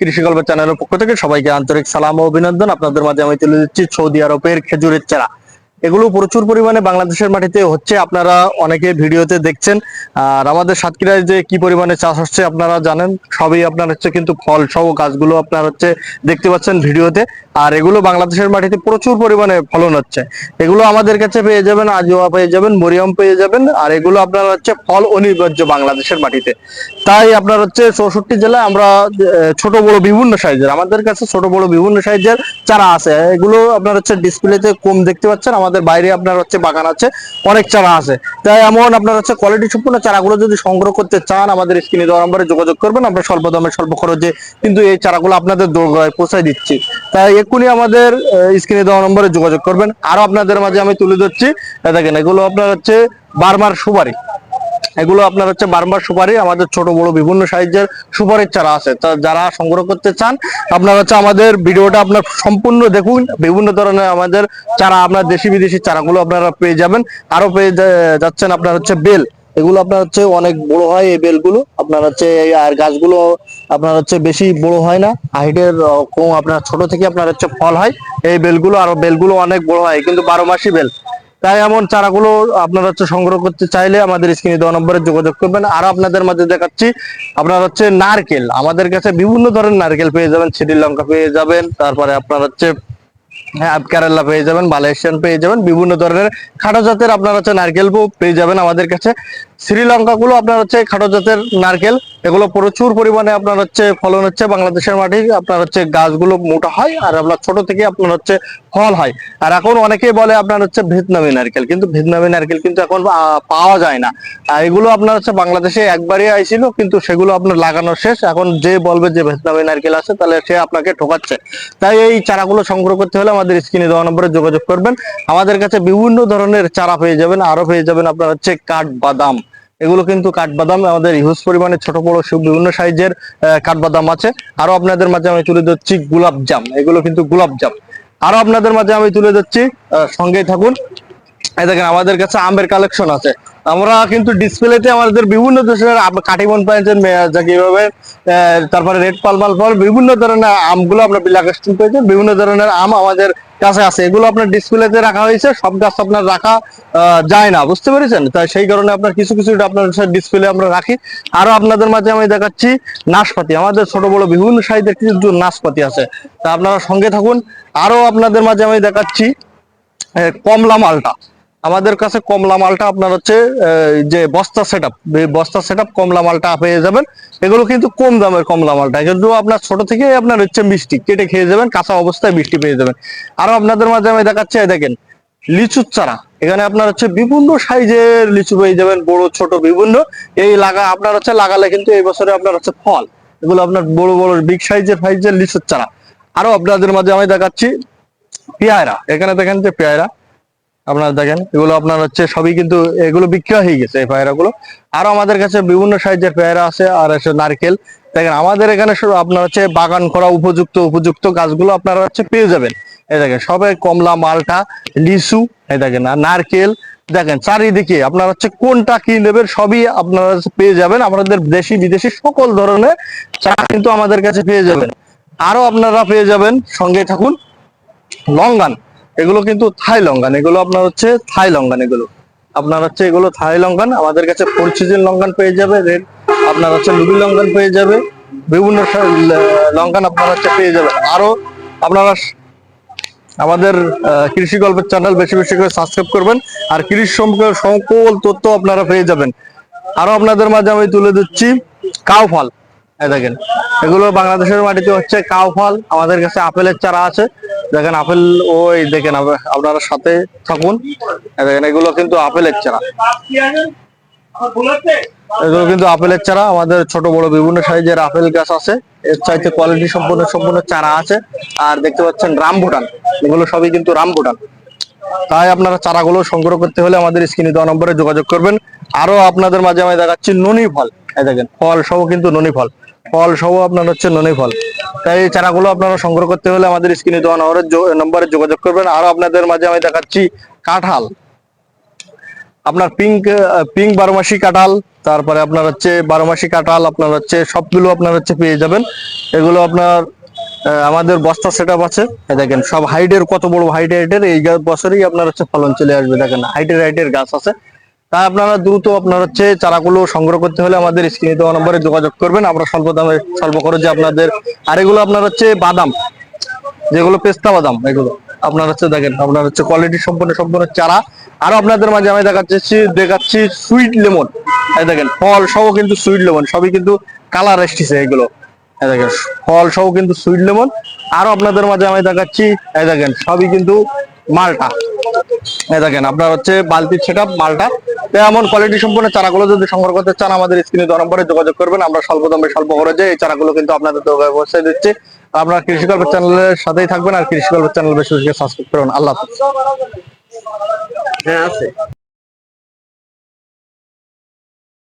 কৃষি গল্প চ্যানেলের পক্ষ থেকে সবাইকে আন্তরিক সালাম ও অভিনন্দন। আপনাদের মাঝে আমি তুলে দিচ্ছি সৌদি আরবের খেজুরের চারা। এগুলো প্রচুর পরিমাণে বাংলাদেশের মাটিতে হচ্ছে, আপনারা অনেকে ভিডিওতে দেখছেন। আর আমাদের সাতক্ষীরায় যে কি পরিমাণে চাষ হচ্ছে আপনারা জানেন, সবই আপনার হচ্ছে কিন্তু ফল সহ গাছগুলো আপনার হচ্ছে দেখতে পাচ্ছেন ভিডিওতে। আর এগুলো বাংলাদেশের মাটিতে প্রচুর পরিমাণে ফলন হচ্ছে। এগুলো আমাদের কাছে পেয়ে যাবেন, আজোয়া পেয়ে যাবেন, মরিয়াম পেয়ে যাবেন, আর এগুলো আপনার হচ্ছে ফল অনিবার্য বাংলাদেশের মাটিতে। তাই আপনার হচ্ছে চৌষট্টি জেলায় আমরা ছোট বড় বিভিন্ন সাইজের, আমাদের কাছে ছোট বড় বিভিন্ন সাইজের চারা আছে। এগুলো আপনার হচ্ছে ডিসপ্লেতে কম দেখতে পাচ্ছেন, আমাদের বাইরে আপনার হচ্ছে বাগান আছে, অনেক চারা আছে। তাই এমন আপনার হচ্ছে কোয়ালিটি সম্পূর্ণ চারাগুলো যদি সংগ্রহ করতে চান, আমাদের স্ক্রিনে দেওয়া নম্বরে যোগাযোগ করবেন, আমরা স্বল্প দামে, স্বল্প খরচে কিন্তু এই চারাগুলো আপনাদের পৌঁছায় দিচ্ছি। তাই এক্ষুনি আমাদের স্ক্রিনে দেওয়া নম্বরে যোগাযোগ করবেন। আরও আপনাদের মাঝে আমি তুলে ধরছি দেখেন এগুলো আপনার হচ্ছে বারবার সুপারি। এগুলো আপনার হচ্ছে বারবার সুপারি, আমাদের ছোট বড় বিভিন্ন সাইজের সুপারির চারা আছে। তা যারা সংগ্রহ করতে চান, আপনার হচ্ছে আমাদের ভিডিওটা আপনার সম্পূর্ণ দেখুন। বিভিন্ন ধরনের আমাদের চারা, আপনার দেশি বিদেশি চারাগুলো আপনারা পেয়ে যাবেন। আরও পেয়ে যাচ্ছেন আপনার হচ্ছে বেল। এগুলো আপনার হচ্ছে অনেক বড় হয় এই বেলগুলো। আপনার হচ্ছে আর গাছগুলো আপনার হচ্ছে বেশি বড় হয় না। হাইটের কম আপনার ছোট থেকে আপনার হচ্ছে ফল হয়। এই বেলগুলো আর বেলগুলো অনেক বড় হয়, কিন্তু বারো মাসি বেল। তাই এমন চারাগুলো আপনারা হচ্ছে সংগ্রহ করতে চাইলে আমাদের স্ক্রিনে দেওয়া নম্বরে যোগাযোগ করবেন। আর আপনাদের মাঝে দেখাচ্ছি, আপনার হচ্ছে নারকেল। আমাদের কাছে বিভিন্ন ধরনের নারকেল পেয়ে যাবেন শ্রীলঙ্কা পেয়ে যাবেন, তারপরে আপনার হচ্ছে হ্যাঁ কেরালা পেয়ে যাবেন মালয়েশিয়ান পেয়ে যাবেন, বিভিন্ন ধরনের খাটো জাতের আপনার হচ্ছে নারকেল পেয়ে যাবেন আমাদের কাছে। শ্রীলঙ্কা গুলো আপনার হচ্ছে খাটো জাতের নারকেল এগুলো প্রচুর পরিমাণে আপনার হচ্ছে ফলন হচ্ছে বাংলাদেশের মাটি আপনার হচ্ছে গাছগুলো মোটা হয় আর আপনার ছোট থেকে আপনার হচ্ছে ফল হয়। আর এখন অনেকেই বলে আপনার হচ্ছে ভিয়েতনামি নারকেল, কিন্তু ভিয়েতনামি নারকেল কিন্তু এখন পাওয়া যায় না। এগুলো আপনার হচ্ছে বাংলাদেশে একবারই আইছিল, কিন্তু সেগুলো আপনার লাগানো শেষ। এখন যে বলবে যে ভিয়েতনামি নারকেল আছে, তাহলে সে আপনাকে ঠকাচ্ছে। তাই এই চারাগুলো সংগ্রহ করতে হলে আমাদের স্ক্রিনে দেওয়া নম্বরে যোগাযোগ করবেন। আমাদের কাছে বিভিন্ন ধরনের চারা পেয়ে যাবেন। আরও পেয়ে যাবেন আপনার হচ্ছে কাঠ বাদাম এগুলো কিন্তু কাঠবাদাম, আমাদের হিউজ পরিমাণে ছোট, বড় বিভিন্ন সাইজের কাঠবাদাম আছে। আরও আপনাদের মাঝে আমি তুলে ধরছি গোলাপ জাম। এগুলো কিন্তু গোলাপ জাম। আরও আপনাদের মাঝে আমি তুলে ধরছি সঙ্গেই থাকুন। দেখেন, আমাদের কাছে আমের কালেকশন আছে। আমরা কিন্তু ডিসপ্লেতে আমাদের বিভিন্ন দেশের কাটিমন পেয়েছেন কীভাবে তারপরে রেড পাল পালমাল ফল বিভিন্ন ধরনের আমগুলো আপনার বিলাকাস্টিন পেয়েছেন। বিভিন্ন ধরনের আম আমাদের কাছে আছে। এগুলো আপনার ডিসপ্লেতে রাখা হয়েছে, সব গাছ আপনার রাখা যায় না, বুঝতে পেরেছেন? তাই সেই কারণে আপনার কিছু কিছু আপনার ডিসপ্লে আমরা রাখি। আরও আপনাদের মাঝে আমি দেখাচ্ছি নাশপাতি। আমাদের ছোট, বড় বিভিন্ন সাইজের কিছু নাশপাতি আছে। তা আপনারা সঙ্গে থাকুন। আরও আপনাদের মাঝে আমি দেখাচ্ছি কমলা মালটা। আমাদের কাছে কমলা মালটা আপনার হচ্ছে যে বস্তা সেট আপ বস্তা সেট আপ কমলা মালটা পেয়ে যাবেন। এগুলো কিন্তু কম দামের কমলা মালটা। কিন্তু আপনার ছোট থেকে আপনার হচ্ছে মিষ্টি, কেটে খেয়ে যাবেন, কাঁচা অবস্থায় মিষ্টি পেয়ে যাবেন। আরও আপনাদের মাঝে আমি দেখাচ্ছি দেখেন, লিচুর চারা। এখানে আপনার হচ্ছে বিভিন্ন সাইজের লিচু পেয়ে যাবেন, বড়, ছোট, বিভিন্ন। এই লাগা, আপনার হচ্ছে লাগালে কিন্তু এই বছরে আপনার হচ্ছে ফল। এগুলো আপনার বড় বড় বিগ সাইজের সাইজের লিচুর চারা। আরও আপনাদের মাঝে আমি দেখাচ্ছি, পেয়ারা। এখানে দেখেন যে পেয়ারা। আপনারা দেখেন, এগুলো আপনার হচ্ছে সবই কিন্তু এগুলো বিক্রি হয়ে গেছে এই গুলো আরও আমাদের কাছে বিভিন্ন সাইজের পেয়ারা আছে, আর আছে নারকেল। দেখেন, আমাদের এখানে আপনার হচ্ছে বাগান করা উপযুক্ত উপযুক্ত গাছগুলো আপনারা হচ্ছে পেয়ে যাবেন। এই দেখেন সবাই কমলা, মালটা, লিচু, এই দেখেন, আর নারকেল। দেখেন, চারিদিকে আপনার হচ্ছে কোনটা কি নেবেন সবই আপনারা পেয়ে যাবেন। আমাদের দেশি, বিদেশি সকল ধরনের চা কিন্তু আমাদের কাছে পেয়ে যাবেন। আরও আপনারা পেয়ে যাবেন সঙ্গে থাকুন, লঙ্গান। এগুলো কিন্তু থাই লঙ্গান এগুলো আপনার হচ্ছে থাই লঙ্গান এগুলো। আপনার হচ্ছে এগুলো থাই লঙ্কান, আমাদের কাছে ফোর সিজন লঙ্কান পেয়ে যাবে, রেড, আপনার হচ্ছে লুবি লঙ্কান পেয়ে যাবে, বিভিন্ন লঙ্কান আপনার হচ্ছে পেয়ে যাবে। আরও আপনারা আমাদের কৃষি গল্পের চ্যানেল বেশি বেশি করে সাবস্ক্রাইব করবেন, আর কৃষি সম্পর্কে সকল তথ্য আপনারা পেয়ে যাবেন। আরও আপনাদের মাঝে আমি তুলে দিচ্ছি কাউ ফল। দেখেন, এগুলো বাংলাদেশের মাটিতে হচ্ছে কাউ ফল, আমাদের কাছে আপেলের চারা আছে। দেখেন আপেল, ওই দেখেন আপ- আপনারা সাথে থাকুন। দেখেন, এগুলো কিন্তু আপেলের চারা। এগুলো কিন্তু আপেলের চারা। আমাদের ছোট বড় বিভিন্ন সাইজের আপেল গাছ আছে। এর চাইতে কোয়ালিটি সম্পূর্ণ সম্পূর্ণ চারা আছে। আর দেখতে পাচ্ছেন রামভুটান। এগুলো সবই কিন্তু রামভুটান। তাই আপনারা চারাগুলো সংগ্রহ করতে হলে আমাদের স্ক্রিনে দেওয়া নম্বরে যোগাযোগ করবেন। আরও আপনাদের মাঝে আমি দেখাচ্ছি ননি ফল এই দেখেন, ফল সহ কিন্তু ননি ফল ফল সহ আপনার হচ্ছে ননি ফল। তাই এই চারাগুলো আপনারা সংগ্রহ করতে হলে আমাদের স্ক্রিনে দেওয়া নম্বরে যোগাযোগ করবেন। আরও আপনাদের মাঝে আমি দেখাচ্ছি কাঁঠাল। আপনার পিঙ্ক পিঙ্ক বারোমাসি কাঁঠাল, তারপরে আপনার হচ্ছে বারোমাসি কাঁঠাল, আপনার হচ্ছে সবগুলো আপনার হচ্ছে পেয়ে যাবেন। এগুলো আপনার আমাদের বস্তা সেট আছে। দেখেন, সব হাইটের কত বড় হাইট হাইটের এই বছরই আপনার হচ্ছে ফলন চলে আসবে। দেখেন হাইটের হাইটের গাছ আছে। তাই আপনারা দ্রুত আপনার হচ্ছে চারাগুলো সংগ্রহ করতে হলে আমাদের স্ক্রিনে দেওয়া নম্বরে যোগাযোগ করবেন। আমরা স্বল্প দামে, স্বল্প খরচে আপনাদের, আর এগুলো আপনার হচ্ছে বাদাম, যেগুলো পেস্তা বাদাম, এগুলো। আপনার হচ্ছে দেখেন, আপনার হচ্ছে কোয়ালিটি সম্পূর্ণ সম্পূর্ণ চারা। আরও আপনাদের মাঝে আমি দেখাচ্ছি দেখাচ্ছি সুইট লেমন দেখেন, ফল সহ কিন্তু সুইট লেমন সবই কিন্তু কালার এসেছে এগুলো। দেখেন, ফল সহ কিন্তু সুইট লেমন আরও আপনাদের মাঝে আমি দেখাচ্ছি, এই দেখেন, সবই কিন্তু মালটা। এই দেখেন, আপনার হচ্ছে বালতির সেট মালটা। এমন কোয়ালিটি সম্পূর্ণ চারাগুলো যদি সংগ্রহ করতে চান, আমাদের স্ক্রিনে দেওয়া নম্বরে যোগাযোগ করবেন। আমরা স্বল্প দামে, স্বল্প খরচে এই চারাগুলো কিন্তু আপনাদের পৌঁছে দিচ্ছি। আপনার কৃষিকল্প চ্যানেলের সাথেই থাকবেন, আর কৃষিকল্প চ্যানেল বেশি সাবস্ক্রাইব করুন। আল্লাহ হ্যাঁ আছে।